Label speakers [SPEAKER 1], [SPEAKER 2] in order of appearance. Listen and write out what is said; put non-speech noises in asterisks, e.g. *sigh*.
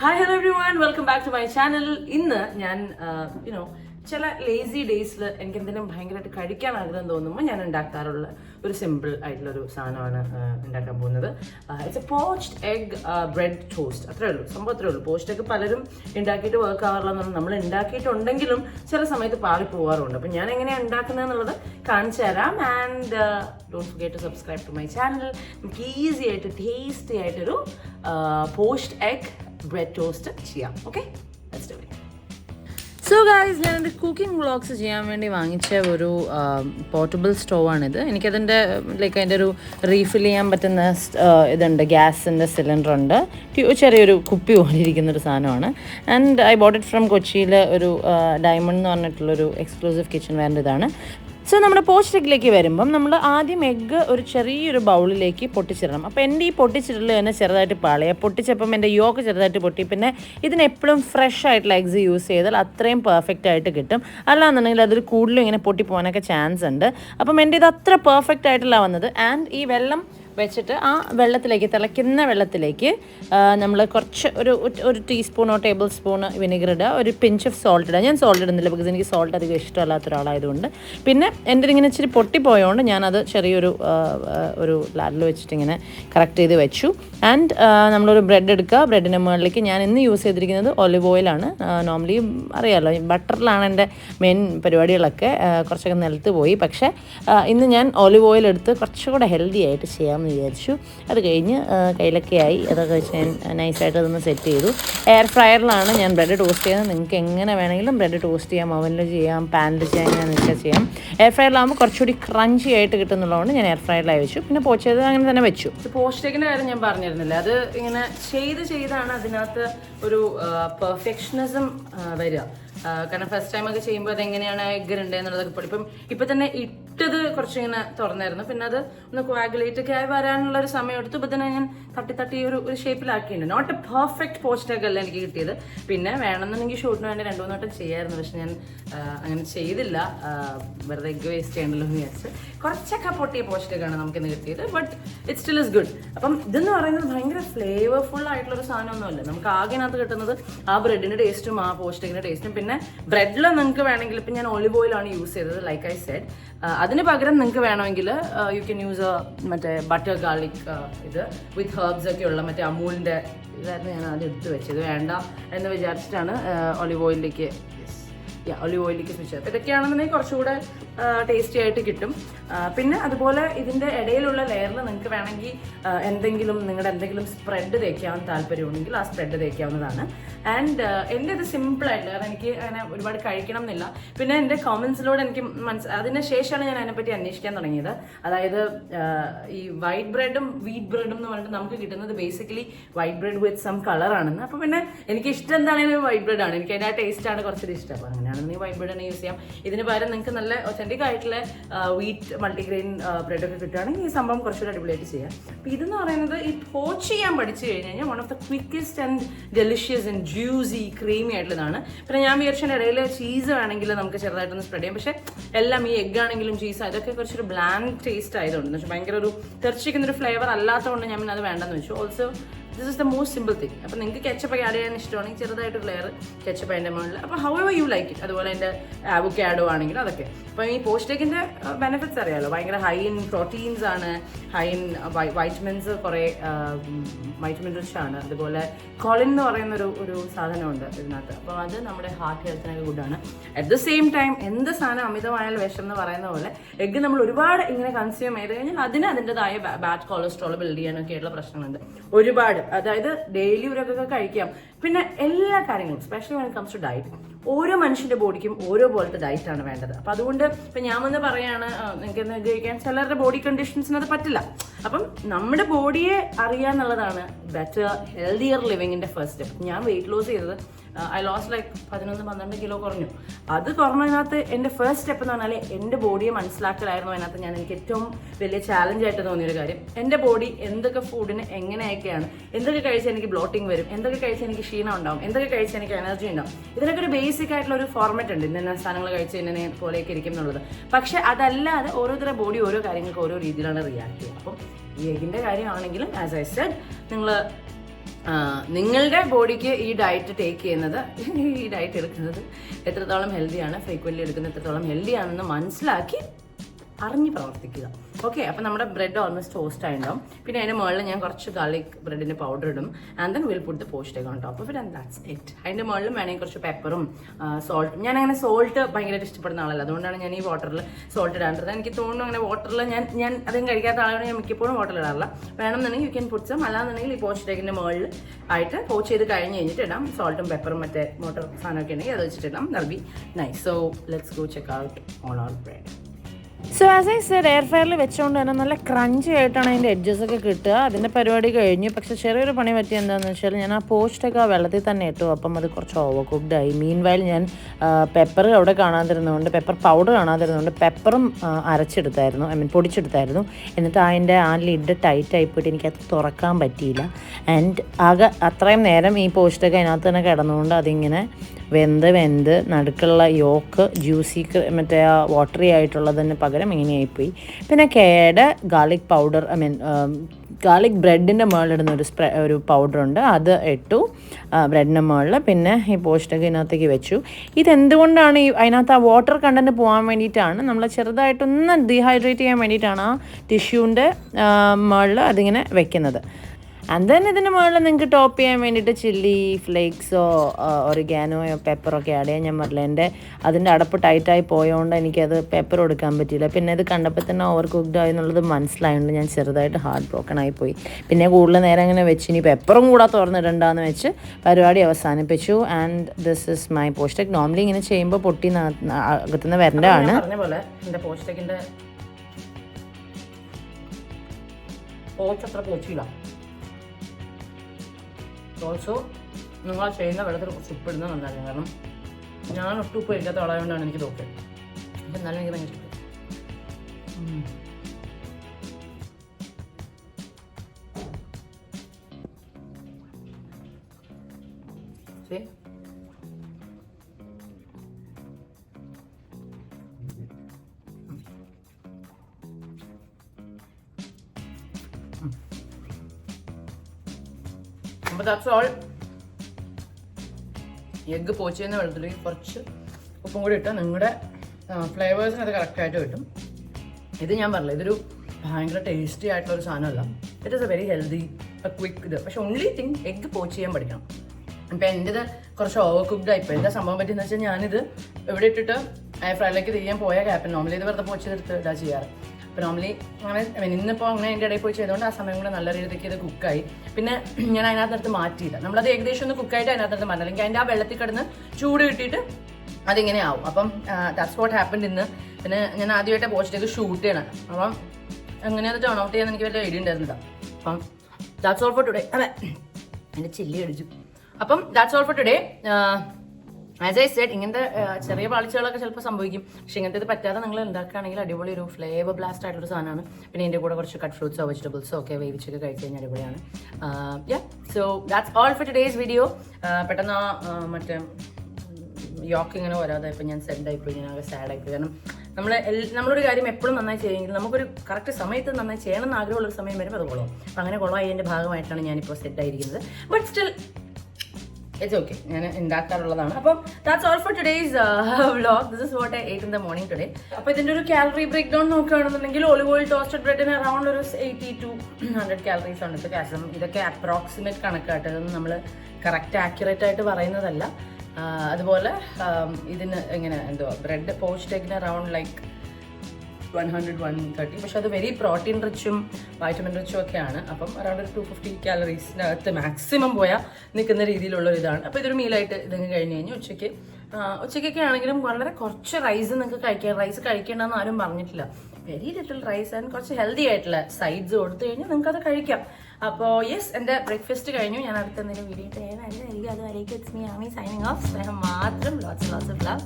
[SPEAKER 1] Hi hello everyone welcome back to my channel ഇന്ന് ഞാൻ you know ചില ലേസി ഡേയ്സിൽ എനിക്ക് എന്തെങ്കിലും ഭയങ്കരമായിട്ട് കഴിക്കാൻ ആഗ്രഹം തോന്നുമ്പോൾ ഞാൻ ഉണ്ടാക്കാറുള്ള ഒരു സിമ്പിൾ ആയിട്ടുള്ള ഒരു സാധനമാണ് ഉണ്ടാക്കാൻ പോകുന്നത്. It's a post egg bread toast അത്രേ ഉള്ളൂ. സംഭവം അത്രേ ഉള്ളൂ. പോസ്റ്റ് എഗ് പലരും ഉണ്ടാക്കിയിട്ട് വർക്ക് ആവാറില്ല നമ്മൾ ഉണ്ടാക്കിയിട്ടുണ്ടെങ്കിലും ചില സമയത്ത് പാറി പോകാറുണ്ട് അപ്പം ഞാൻ എങ്ങനെയാണ് ഉണ്ടാക്കുന്നത് എന്നുള്ളത് കാണിച്ചു തരാം. And don't forget to subscribe to my channel നമുക്ക് ഈസി ആയിട്ട് ടേസ്റ്റി ആയിട്ടൊരു പോസ്റ്റ് എഗ് ബ്രെഡ് ടോസ്റ്റ് ചെയ്യാം. ഓക്കെ സോ ഗായ്സ് എന്റെ കുക്കിംഗ് വ്ളോഗ്സ് ചെയ്യാൻ വേണ്ടി വാങ്ങിച്ച ഒരു പോർട്ടബിൾ സ്റ്റോവാണിത് എനിക്കതിന്റെ ലൈക്ക് അതിന്റെ ഒരു റീഫിൽ ചെയ്യാൻ പറ്റുന്ന ഇതുണ്ട്. ഗ്യാസിന്റെ സിലിണ്ടർ ഉണ്ട്. ചെറിയൊരു കുപ്പി പോലെ ഒരു സാധനമാണ്. And I bought it from കൊച്ചിയിലെ ഒരു ഡയമണ്ട് എന്ന് പറഞ്ഞിട്ടുള്ളൊരു എക്സ്ക്ലൂസീവ് കിച്ചൺ വേറെ ഇതാണ്. സോ നമ്മുടെ പോസ്റ്റ് എഗ്ഗിലേക്ക് വരുമ്പം നമ്മൾ ആദ്യം എഗ്ഗ് ഒരു ചെറിയൊരു ബൗളിലേക്ക് പൊട്ടിച്ചിടണം. അപ്പോൾ എന്റെ ഈ പൊട്ടിച്ചിടൽ തന്നെ ചെറുതായിട്ട് പാളിയ പൊട്ടിച്ചപ്പം എന്റെ യോഗ ചെറുതായിട്ട് പൊട്ടി. പിന്നെ ഇതിന് എപ്പോഴും ഫ്രഷ് ആയിട്ടുള്ള എഗ്സ് യൂസ് ചെയ്താൽ അത്രയും പെർഫെക്റ്റ് ആയിട്ട് കിട്ടും. അല്ലാന്നുണ്ടെങ്കിൽ അതിൽ കൂടുതലും ഇങ്ങനെ പൊട്ടി പോകാനൊക്കെ ചാൻസ് ഉണ്ട്. അപ്പം എന്റെ ഇത് അത്ര പെർഫെക്റ്റ് ആയിട്ടല്ല വന്നത്. ആൻഡ് ഈ വെള്ളം വെച്ചിട്ട് ആ വെള്ളത്തിലേക്ക് തിളയ്ക്കുന്ന വെള്ളത്തിലേക്ക് നമ്മൾ കുറച്ച് ഒരു ഒരു ടീസ്പൂണോ ടേബിൾ സ്പൂൺ വിനെഗർ ഇടുക ഒരു പിഞ്ച് ഓഫ് സോൾട്ട് ഇടുക. ഞാൻ സോൾട്ട് ഇടുന്നില്ല ബിക്കോസ് എനിക്ക് സോൾട്ട് അധികം ഇഷ്ടമല്ലാത്ത ഒരാളായതുകൊണ്ട്. പിന്നെ എന്റെ ഇങ്ങനെ ഇച്ചിരി പൊട്ടിപ്പോയതുകൊണ്ട് ഞാനത് ചെറിയൊരു ഒരു ലാഡിൽ വെച്ചിട്ട് ഇങ്ങനെ കറക്റ്റ് ചെയ്ത് വെച്ചു. ആൻഡ് നമ്മളൊരു ബ്രെഡ് എടുക്കുക. ബ്രെഡിന്റെ മുകളിലേക്ക് ഞാൻ ഇന്ന് യൂസ് ചെയ്തിരിക്കുന്നത് ഒലിവ് ഓയിലാണ് നോർമലി അറിയാമല്ലോ ബട്ടറിലാണ് എന്റെ മെയിൻ പരിപാടികളൊക്കെ കുറച്ചൊക്കെ നിലത്ത് പോയി. പക്ഷേ ഇന്ന് ഞാൻ ഒലിവ് ഓയിൽ എടുത്ത് കുറച്ചുകൂടെ ഹെൽത്തി ആയിട്ട് ചെയ്യാമെന്ന് വിചാരിച്ചു. അത് കഴിഞ്ഞ് കയ്യിലൊക്കെ ആയി. അതൊക്കെ വെച്ച് ഞാൻ നൈസായിട്ട് അതൊന്ന് സെറ്റ് ചെയ്തു. എയർ ഫ്രയറിലാണ് ഞാൻ ബ്രെഡ് ടോസ്റ്റ് ചെയ്യുന്നത്. നിങ്ങൾക്ക് എങ്ങനെ വേണമെങ്കിലും ബ്രെഡ് ടോസ്റ്റ് ചെയ്യാം ഓവനിൽ ചെയ്യാം പാനിൽ ചെയ്യാം ഞാൻ വെച്ചാൽ ചെയ്യാം. എയർ ഫ്രയറിലാകുമ്പോൾ കുറച്ചുകൂടി ക്രഞ്ചി ആയിട്ട് കിട്ടുന്നുള്ളതുകൊണ്ട് ഞാൻ എയർ ഫ്രയറിലായി വെച്ചു. പിന്നെ പോച്ചത് അങ്ങനെ തന്നെ വെച്ചു. പോസ്റ്റേക്കിന്റെ കാര്യം ഞാൻ പറഞ്ഞിരുന്നില്ല. അത് ഇങ്ങനെ ചെയ്ത് ചെയ്താണ് അതിനകത്ത് ഒരു പെർഫെക്ഷനിസം വരിക. കാരണം ഫസ്റ്റ് ടൈം ഒക്കെ ചെയ്യുമ്പോൾ അത് എങ്ങനെയാണ് എഗ്ഗർ ഉണ്ട് എന്നുള്ളതൊക്കെ പോയി ഇപ്പം ഇപ്പൊ തന്നെ ഇട്ടത് കുറച്ചിങ്ങനെ തുറന്നായിരുന്നു. പിന്നെ അത് ഒന്ന് കോഗുലേറ്റ് ഒക്കെ ആയി വരാനുള്ള ഒരു സമയം എടുത്തു. ഇപ്പൊ തന്നെ ഞാൻ തട്ടി തട്ടി ഒരു ഒരു ഷേപ്പിലാക്കിയിട്ടുണ്ട് നോട്ട് എ പെർഫെക്റ്റ് പോസ്റ്റ് ഒക്കെ അല്ല എനിക്ക് കിട്ടിയത്. പിന്നെ വേണമെന്നുണ്ടെങ്കിൽ ഷൂട്ടിന് വേണ്ടി രണ്ടു മൂന്ന് വട്ടം ചെയ്യായിരുന്നു. പക്ഷെ ഞാൻ അങ്ങനെ ചെയ്തില്ല. വെറുതെ എഗ് വേസ്റ്റ് ചെയ്യണ്ടല്ലോ എന്ന് വിചാരിച്ച്. കുറച്ചൊക്കെ പൊട്ടിയ പോസ്റ്റ് ഒക്കെയാണ് നമുക്ക് ഇന്ന് കിട്ടിയത്. But it still is good അപ്പം ഇതെന്ന് പറയുന്നത് ഭയങ്കര ഫ്ലേവർഫുൾ ആയിട്ടുള്ള ഒരു സാധനമൊന്നുമല്ല. നമുക്ക് ആകെനകത്ത് കിട്ടുന്നത് ആ ബ്രെഡിന്റെ ടേസ്റ്റും ആ പോസ്റ്റിങ്ങിന്റെ ടേസ്റ്റും പിന്നെ ബ്രെഡിൽ നിങ്ങൾക്ക് വേണമെങ്കിൽ ഇപ്പം ഞാൻ ഓലിവ് ഓയിലാണ് യൂസ് ചെയ്തത് ലൈക്ക് ഐ സെഡ് അതിന് പകരം നിങ്ങൾക്ക് വേണമെങ്കിൽ യു ക്യാൻ യൂസ് മറ്റേ ബട്ടർ ഗാർലിക് ഇത് വിത്ത് ഹെർബ്സ് ഒക്കെ ഉള്ള മറ്റേ അമൂലിന്റെ ഇതായിരുന്നു ഞാൻ ആദ്യം എടുത്ത് വെച്ചത്. വേണ്ട എന്ന് വിചാരിച്ചിട്ടാണ് ഒലിവ് ഓയിലിലേക്ക് ഒലിവ് ഓയിലിലേക്ക് സ്വിച്ച് ചെയ്തത്. ഇതൊക്കെയാണെന്നുണ്ടെങ്കിൽ കുറച്ചുകൂടെ ടേസ്റ്റി ആയിട്ട് കിട്ടും. പിന്നെ അതുപോലെ ഇതിന്റെ ഇടയിലുള്ള ലെയറിൽ നിങ്ങൾക്ക് വേണമെങ്കിൽ എന്തെങ്കിലും നിങ്ങളുടെ എന്തെങ്കിലും സ്പ്രെഡ് തേക്കാവുന്ന താല്പര്യമുണ്ടെങ്കിൽ ആ സ്പ്രെഡ് തേക്കാവുന്നതാണ്. ആൻഡ് എന്റെ ഇത് സിമ്പിളായിട്ട് കാരണം എനിക്ക് അങ്ങനെ ഒരുപാട് കഴിക്കണം എന്നില്ല. പിന്നെ എന്റെ കോമൻസിലൂടെ എനിക്ക് മനസ്സ് അതിന് ശേഷമാണ് ഞാൻ അതിനെപ്പറ്റി അന്വേഷിക്കാൻ തുടങ്ങിയത്. അതായത് ഈ വൈറ്റ് ബ്രെഡും വീറ്റ് ബ്രെഡും എന്ന് പറഞ്ഞിട്ട് നമുക്ക് കിട്ടുന്നത് basically white bread with some colour ആണെന്ന്. അപ്പോൾ പിന്നെ എനിക്ക് ഇഷ്ടം എന്താണെങ്കിലും വൈറ്റ് ബ്രെഡ് ആണ്. എനിക്ക് അതിന്റെ ആ ടേസ്റ്റ് ആണ് കുറച്ചുകൂടി ഇഷ്ടം. അപ്പോൾ നീ വൈറ്റ് ബ്രെഡ് തന്നെ യൂസ് ചെയ്യാം. ഇതിന് പകരം നിങ്ങൾക്ക് നല്ല ഒത്തന്റിക് ആയിട്ടുള്ള വീറ്റ് മൾട്ടിഗ്രെയിൻ ബ്രെഡ് ഒക്കെ കിട്ടുകയാണെങ്കിൽ ഈ സംഭവം കുറച്ചുകൂടി അടിപൊളിയായിട്ട് ചെയ്യാം. അപ്പോൾ ഇതെന്ന് പറയുന്നത് ഈ പോച്ച് ചെയ്യാൻ പഠിച്ചു കഴിഞ്ഞു കഴിഞ്ഞാൽ one of the quickest and delicious and juicy creamy ആയിട്ടുള്ളതാണ്. പിന്നെ ഞാൻ വിചാരിച്ചതിന്റെ ഇടയിൽ ചീസ് വേണമെങ്കിൽ നമുക്ക് ചെറുതായിട്ടൊന്ന് സ്പ്രെഡ് ചെയ്യാം. പക്ഷേ എല്ലാം ഈ എഗ് ആണെങ്കിലും ചീസ് അതൊക്കെ കുറച്ചൊരു ബ്ലാൻഡ് ടേസ്റ്റ് ആയതുകൊണ്ട് പക്ഷേ ഭയങ്കര ഒരു തെറിച്ചിരിക്കുന്ന ഒരു ഫ്ലേവർ അല്ലാത്തതുകൊണ്ട് ഞാൻ പിന്നെ അത് വേണ്ടെന്ന് വെച്ചു. Also this is the most simple thing അപ്പോൾ നിങ്ങൾക്ക് കെച്ചപ്പ് ആഡ് ചെയ്യാൻ ഇഷ്ടമാണെങ്കിൽ ചെറുതായിട്ട് ലെയർ കെച്ചപ്പ് അതിന്റെ മുകളിൽ. അപ്പോൾ however you like it അതുപോലെ എന്റെ ആഡ് ആണെങ്കിലും അതൊക്കെ. അപ്പോൾ ഈ പോസ്റ്റേക്കിന്റെ ബെനിഫിറ്റ്സ് അറിയാമല്ലോ ഭയങ്കര ഹൈ ഇൻ പ്രോട്ടീൻസ് ആണ്. ഹൈ ഇൻ വൈറ്റമിൻസ് കുറേ വൈറ്റമിൻ റിച്ച് ആണ്. അതുപോലെ കോളിൻ എന്ന് പറയുന്ന ഒരു ഒരു സാധനമുണ്ട് ഇതിനകത്ത്. അപ്പോൾ അത് നമ്മുടെ ഹാർട്ട് ഹെൽത്തിനൊക്കെ ഗുഡാണ് അറ്റ് ദ സെയിം ടൈം എന്ത് സാധനം അമിതമായാലും വിഷം എന്ന് പറയുന്ന പോലെ എഗ്ഗ് നമ്മൾ ഒരുപാട് ഇങ്ങനെ കൺസ്യൂം ചെയ്ത് കഴിഞ്ഞാൽ അതിന് അതിന്റെതായ ബാഡ് കൊളസ്ട്രോൾ ബിൽഡ് ചെയ്യാനൊക്കെയുള്ള പ്രശ്നങ്ങളുണ്ട്. ഒരുപാട്. അതായത് ഡെയിലി ഇവരൊക്കെ കഴിക്കാം. പിന്നെ എല്ലാ കാര്യങ്ങളും specially when comes to diet ഓരോ മനുഷ്യന്റെ ബോഡിക്കും ഓരോ പോലത്തെ ഡയറ്റ് ആണ് വേണ്ടത്. അപ്പോൾ അതുകൊണ്ട് ഇപ്പം ഞാൻ വന്ന് പറയാണ് നിങ്ങൾക്ക് എന്ന് ഉപയോഗിക്കാൻ ചിലരുടെ ബോഡി കണ്ടീഷൻസിന് അത് പറ്റില്ല. അപ്പം നമ്മുടെ ബോഡിയെ അറിയാന്നുള്ളതാണ് ബെറ്റർ ഹെൽത്തിയർ ലിവിങ്ങിന്റെ ഫസ്റ്റ് സ്റ്റെപ്പ് ഞാൻ വെയിറ്റ് ലോസ് ചെയ്തത് ഐ ലോസ് ലൈക്ക് പതിനൊന്ന് പന്ത്രണ്ട് കിലോ കുറഞ്ഞു. അത് കുറഞ്ഞതിനകത്ത് എന്റെ ഫസ്റ്റ് സ്റ്റെപ്പ് എന്ന് പറഞ്ഞാൽ എന്റെ ബോഡിയെ മനസ്സിലാക്കലായിരുന്നു അതിനകത്ത് ഞാൻ എനിക്ക് ഏറ്റവും വലിയ ചാലഞ്ച് ആയിട്ട് തോന്നിയൊരു കാര്യം. എന്റെ ബോഡി എന്തൊക്കെ ഫുഡിന് എങ്ങനെയൊക്കെയാണ് എന്തൊക്കെ കഴിച്ചാൽ എനിക്ക് ബ്ലോട്ടിംഗ് വരും എന്തൊക്കെ കഴിച്ചാൽ എനിക്ക് ക്ഷീണം ഉണ്ടാവും എന്തൊക്കെ കഴിച്ചാൽ എനിക്ക് എനർജി ഉണ്ടാവും. ഇതിനൊക്കെ ഒരു ബേസിക് ആയിട്ടുള്ള ഒരു ഫോർമാറ്റ് ഉണ്ട്. ഇന്ന സാധനങ്ങൾ കഴിച്ച് ഇന്നെ പോലെയൊക്കെ ഇരിക്കും എന്നുള്ളത്. പക്ഷെ അതല്ലാതെ ഓരോരുത്തരുടെ ബോഡി ഓരോ കാര്യങ്ങൾക്ക് ഓരോ രീതിയിലാണ് റിയാക്ട് ചെയ്യുക. അപ്പം ഈ എഗിന്റെ കാര്യമാണെങ്കിലും ആസ് ഐ സെഡ് നിങ്ങൾ നിങ്ങളുടെ ബോഡിക്ക് ഈ ഡയറ്റ് ടേക്ക് ചെയ്യുന്നത് ഈ ഡയറ്റ് എടുക്കുന്നത് എത്രത്തോളം ഹെൽത്തിയാണ് ഫ്രീക്വന്റ്ലി എടുക്കുന്നത് എത്രത്തോളം ഹെൽത്തിയാണെന്ന് മനസ്സിലാക്കി അറിഞ്ഞ് പ്രവർത്തിക്കുക. ഓക്കെ അപ്പം നമ്മുടെ ബ്രെഡ് ഓൾമോസ്റ്റ് ടോസ്റ്റ് ആയിട്ടുണ്ടാവും പിന്നെ അതിന്റെ മുകളിൽ ഞാൻ കുറച്ച് ഗാർലിക് ബ്രെഡിന്റെ പൗഡർ ഇടും. And then will put poached ഒക്കെ on top of that's it അതിന്റെ മുകളിലും വേണമെങ്കിൽ കുറച്ച് പെപ്പറും സോൾട്ടും ഞാൻ അങ്ങനെ സോൾട്ട് ഭയങ്കരമായിട്ട് ഇഷ്ടപ്പെടുന്ന ആളല്ല. അതുകൊണ്ടാണ് ഞാൻ ഈ വാട്ടറിൽ സോൾട്ട് ഇടാറുള്ളത്. എനിക്ക് തോന്നുന്നു അങ്ങനെ വാട്ടറിൽ ഞാൻ ഞാൻ അധികം കഴിക്കാത്ത ആളാണ് ഞാൻ മിക്കപ്പോഴും വാട്ടറിൽ ഇടാറില്ല. വേണമെന്നുണ്ടെങ്കിൽ യു ക്യാൻ പുട്ട് സം അല്ലാന്നുണ്ടെങ്കിൽ ഈ പോസ്റ്റ് പോസ്റ്റേക്കിന്റെ മുകളിൽ ആയിട്ട് പോച്ച് ചെയ്ത് കഴിഞ്ഞ് കഴിഞ്ഞിട്ട് ഇടാം. സോൾട്ടും പെപ്പറും മറ്റേ മോട്ടർ സാധനമൊക്കെ ഉണ്ടെങ്കിൽ അത് വെച്ചിട്ട് ഇടാം. There be nice so let's go check out on our bread so as I said air ഫയറിൽ വെച്ചുകൊണ്ട് തന്നെ നല്ല ക്രഞ്ചി ആയിട്ടാണ് അതിന്റെ എഡ്ജസ് ഒക്കെ കിട്ടുക. അതിന്റെ പരിപാടി കഴിഞ്ഞു. പക്ഷെ ചെറിയൊരു പണി പറ്റി എന്താണെന്ന് വെച്ചാൽ ഞാൻ ആ പോസ്റ്റൊക്കെ ആ വെള്ളത്തിൽ തന്നെ ഇട്ടു. അപ്പം അത് കുറച്ച് ഓവർ കുക്ക്ഡ് ആയി. മീൻ വയൽ ഞാൻ പെപ്പർ അവിടെ കാണാതിരുന്നതുകൊണ്ട് പെപ്പർ പൗഡർ കാണാതിരുന്നതുകൊണ്ട് പെപ്പറും അരച്ചെടുത്തായിരുന്നു. ഐ മീൻ പൊടിച്ചെടുത്തായിരുന്നു. എന്നിട്ട് അതിന്റെ ആ ലിഡ് ടൈറ്റ് ആയിപ്പോയിട്ട് എനിക്കത് തുറക്കാൻ പറ്റിയില്ല. ആൻഡ് ആകെ അത്രയും നേരം ഈ പോസ്റ്റൊക്കെ അതിനകത്ത് തന്നെ കിടന്നുകൊണ്ട് അതിങ്ങനെ വെന്ത് വെന്ത് നടുക്കുള്ള യോക്ക് ജ്യൂസി മറ്റേ ആ വാട്ടറി ആയിട്ടുള്ളതിന് പകരം ഇങ്ങനെയായിപ്പോയി. പിന്നെ കേട് garlic powder I mean garlic ബ്രെഡിന്റെ മുകളിലിടുന്ന ഒരു സ്പ്രെ ഒരു പൗഡറുണ്ട് അത് ഇട്ടു ബ്രെഡിന്റെ മുകളിൽ. പിന്നെ ഈ പോസ്റ്റൊക്കെ ഇതിനകത്തേക്ക് വെച്ചു. ഇതെന്തുകൊണ്ടാണ് ഈ അതിനകത്ത് ആ വാട്ടർ കണ്ടന്റ് പോകാൻ വേണ്ടിയിട്ടാണ്? നമ്മൾ ചെറുതായിട്ടൊന്ന് ഡീഹൈഡ്രേറ്റ് ചെയ്യാൻ വേണ്ടിയിട്ടാണ് ആ ടിഷ്യൂവിന്റെ മുകളിൽ അതിങ്ങനെ വെക്കുന്നത്. ആൻഡ് ദെൻ ഇതിന് മുകളിൽ നിങ്ങൾക്ക് ടോപ്പ് ചെയ്യാൻ വേണ്ടിയിട്ട് ചില്ലി ഫ്ലേക്സോ ഒറിഗാനോയോ പെപ്പറൊക്കെ ആഡ് ചെയ്യാൻ ഞാൻ പറഞ്ഞില്ല. എന്റെ അതിന്റെ അടപ്പ് ടൈറ്റായി പോയതുകൊണ്ട് എനിക്കത് പെപ്പർ കൊടുക്കാൻ പറ്റിയില്ല. പിന്നെ ഇത് കണ്ടപ്പോൾ തന്നെ ഓവർ കുക്ക്ഡ് ആയി എന്നുള്ളത് മനസ്സിലായതുകൊണ്ട് ഞാൻ ചെറുതായിട്ട് ഹാർഡ് ബ്രോക്കൺ ആയി പോയി. പിന്നെ കൂടുതൽ നേരം അങ്ങനെ വെച്ച് ഇനി പെപ്പറും കൂടെ തുറന്നിടണ്ടെന്ന് വെച്ച് പരിപാടി അവസാനിപ്പിച്ചു. And this is my poached egg normally ഇങ്ങനെ ചെയ്യുമ്പോൾ പൊട്ടി അകത്തുനിന്ന് വരേണ്ടതാണ്. പോസ്റ്റക്കിന്റെ പോസ്റ്റ് അത്ര പോച്ചില്ല ഓൾസോ നിങ്ങൾ ആ ചെയ്യുന്ന വെള്ളത്തിൽ കുറച്ച് ഉപ്പിടുന്നത് നല്ലതാണ് കാരണം ഞാൻ ഒട്ടും ഉപ്പ് കഴിക്കാത്ത ആളായതുകൊണ്ടാണ് എനിക്ക് തോന്നുന്നത് അപ്പം എന്നാലും എനിക്ക് ഭയങ്കര ഇഷ്ടപ്പെട്ടു. ഉം. അപ്പോൾ ദാറ്റ്സ് ഓൾ എഗ്ഗ് പോച്ച് വെള്ളത്തിലേക്ക് കുറച്ച് ഉപ്പും കൂടി ഇട്ടാൽ നിങ്ങളുടെ ഫ്ലേവേഴ്സിന് അത് കറക്റ്റായിട്ട് കിട്ടും. ഇത് ഞാൻ പറഞ്ഞില്ല ഇതൊരു ഭയങ്കര ടേസ്റ്റി ആയിട്ടുള്ള ഒരു സാധനമല്ല. It is a very healthy quick ഇത്. പക്ഷെ ഓൺലി തിങ് എഗ്ഗ് പോച്ച് ചെയ്യാൻ പഠിക്കണം. ഇപ്പം എന്റെത് കുറച്ച് ഓവർ കുക്ക്ഡ് ആയിപ്പോൾ എന്താ സംഭവം പറ്റിയെന്ന് വെച്ചാൽ ഞാനിത് ഇവിടെ ഇട്ടിട്ട് എയർ ഫ്രൈയിലേക്ക് ചെയ്യാൻ പോയ ക്യാപ്പിൽ നോർമലി ഇത് വെറുതെ പോച്ച് ചെയ്തെടുത്ത് ഇതാ ചെയ്യാറ്. അപ്പോൾ നോർമലി അങ്ങനെ ഐ മീൻ ഇന്നിപ്പോൾ അങ്ങനെ എന്റെ ഇടയിൽ പോയി ചെയ്തുകൊണ്ട് ആ സമയം കൂടെ നല്ല രീതിക്ക് ഇത് കുക്കായി പിന്നെ *clears throat* ഞാൻ അതിനകത്തടുത്ത് മാറ്റിയില്ല. നമ്മളത് ഏകദേശം ഒന്ന് കുക്കായിട്ട് അതിനകത്തടുത്ത് മാറ്റി അല്ലെങ്കിൽ അതിന്റെ ആ വെള്ളത്തിൽ കിടന്ന് ചൂട് കിട്ടിയിട്ട് അതിങ്ങനെ ആവും. അപ്പം ദാറ്റ്സ് വാട്ട് ഹാപ്പൻ ഇന്ന്. പിന്നെ ഞാൻ ആദ്യമായിട്ട് പോസ്റ്റിലേക്ക് ഷൂട്ട് ചെയ്യണം അപ്പം എങ്ങനെയത് ടേൺ ഔട്ട് ചെയ്യാൻ എനിക്ക് വലിയ ഐഡിയ ഉണ്ടായിരുന്നില്ല. അപ്പം ദാറ്റ്സ് ഓൾ ഫോർ ടുഡേ അതെ. *clears throat* എന്റെ ചില്ലി അടിച്ചു അപ്പം that's all for today as I said ഇങ്ങനത്തെ ചെറിയ പാളിച്ചകളൊക്കെ ചിലപ്പോൾ സംഭവിക്കും. പക്ഷെ ഇങ്ങനത്തെ ഇത് പറ്റാതെ നിങ്ങൾ ഉണ്ടാക്കുകയാണെങ്കിൽ അടിപൊളി ഒരു ഫ്ലേവർ ബ്ലാസ്റ്റ് ആയിട്ടൊരു സാധനമാണ്. പിന്നെ ഇതിന്റെ കൂടെ കുറച്ച് കട്ട് ഫ്രൂട്ട്സോ വെജിറ്റബിൾസോ ഒക്കെ വേവിച്ചൊക്കെ കഴിച്ച് കഴിഞ്ഞാൽ അടിപൊളിയാണ്. Yeah so that's all for today's video പെട്ടെന്ന് മറ്റേ യോക്ക് ഇങ്ങനെ വരാതെ ഇപ്പം ഞാൻ സെഡ് ആയിപ്പോയി. ഞാൻ ആകെ സാഡ് ആയിപ്പോയി. കാരണം നമ്മൾ നമ്മളൊരു കാര്യം എപ്പോഴും നന്നായി ചെയ്യുമെങ്കിൽ നമുക്കൊരു കറക്റ്റ് സമയത്ത് നന്നായി ചെയ്യണം എന്ന് ആഗ്രഹമുള്ള ഒരു സമയം വരുമ്പോൾ അത് കൊള്ളാം. അപ്പം അങ്ങനെ കൊള്ളായതിന്റെ ഭാഗമായിട്ടാണ് ഞാനിപ്പോൾ സെറ്റ് ആയിരിക്കുന്നത്. ബട്ട് സ്റ്റിൽ ഇറ്റ്സ് ഓക്കെ ഞാൻ ഉണ്ടാക്കാറുള്ളതാണ് അപ്പം that's all for today's vlog this is what I ate in the morning today അപ്പോൾ ഇതിന്റെ ഒരു കാലറി ബ്രേക്ക് ഡൗൺ നോക്കുകയാണെന്നുണ്ടെങ്കിൽ ഒലിവ് ഓയിൽ ടോസ്റ്റഡ് ബ്രെഡിന് അറൗണ്ട് ഒരു എയ്റ്റി ടു ഹൺഡ്രഡ് കാലറീസ് ഉണ്ട് ഇപ്പോൾ കാശം ഇതൊക്കെ അപ്രോക്സിമേറ്റ് കണക്കായിട്ട് ഇതൊന്നും നമ്മൾ കറക്റ്റ് ആക്യുറേറ്റ് ആയിട്ട് പറയുന്നതല്ല. ആ, അതുപോലെ ആം, ഇതിന് എങ്ങനെ എന്തോ bread poached എഗിന് around like one hundred one thirty പക്ഷെ അത് വെരി പ്രോട്ടീൻ റിച്ചും വൈറ്റമിൻ റിച്ചും ഒക്കെയാണ്. അപ്പം അറൗണ്ട് ഒരു ടു ഫിഫ്റ്റി കാലറീസിനകത്ത് മാക്സിമം പോയാൽ നിൽക്കുന്ന രീതിയിലുള്ള ഒരു ഇതാണ്. അപ്പോൾ ഇതൊരു മീലായിട്ട് ഇതെങ്കിൽ കഴിഞ്ഞ് കഴിഞ്ഞ് ഉച്ചയ്ക്ക് ഉച്ചയ്ക്കൊക്കെ ആണെങ്കിലും വളരെ കുറച്ച് റൈസ് നിങ്ങൾക്ക് കഴിക്കാം റൈസ് കഴിക്കേണ്ടെന്ന് ആരും പറഞ്ഞിട്ടില്ല. വെരി ലിറ്റിൽ റൈസ് ആൻഡ് കുറച്ച് ഹെൽത്തി ആയിട്ടുള്ള സൈഡ്സ് കൊടുത്തു കഴിഞ്ഞാൽ നിങ്ങൾക്ക് അത് കഴിക്കാം. അപ്പോൾ യെസ് എന്റെ ബ്രേക്ക്ഫാസ്റ്റ് കഴിഞ്ഞു. ഞാൻ അടുത്ത എന്തെങ്കിലും വീഡിയോ ചെയ്യാനായിരുന്നു എനിക്ക് അതുവരേക്കും it's me Ami signing off സ്നേഹം മാത്രം ലോട്ട്സ് ലോട്ട്സ് ഓഫ് ലവ്